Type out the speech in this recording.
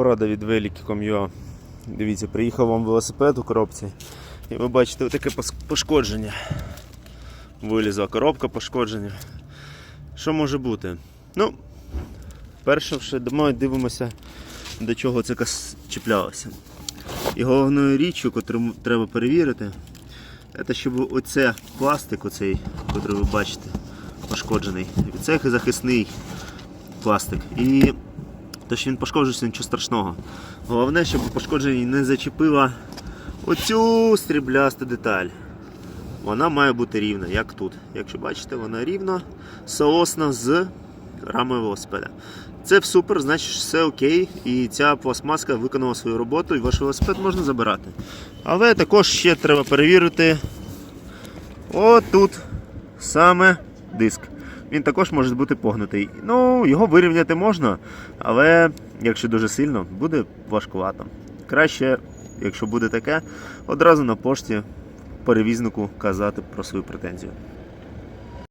Порада від Веліки.com.ua. Дивіться, приїхав вам велосипед у коробці. І ви бачите таке пошкодження. Вилізла коробка пошкодження. Що може бути? Ну, перше, домой дивимося, до чого це чіплялося. І головною річчю, яку треба перевірити, це щоб оце пластик, оцей, який ви бачите, пошкоджений. Це захисний пластик. І то, що він пошкоджується, нічого страшного. Головне, щоб пошкодження не зачепило оцю стріблясту деталь. Вона має бути рівна, як тут. Якщо бачите, вона рівно соосна з рамою велосипеда. Це супер, значить все окей, і ця пластмаска виконала свою роботу, і ваш велосипед можна забирати. Але також ще треба перевірити отут саме диск. Він також може бути погнутий. Ну, його вирівняти можна, але якщо дуже сильно, буде важкувато. Краще, якщо буде таке, одразу на пошті перевізнику казати про свою претензію.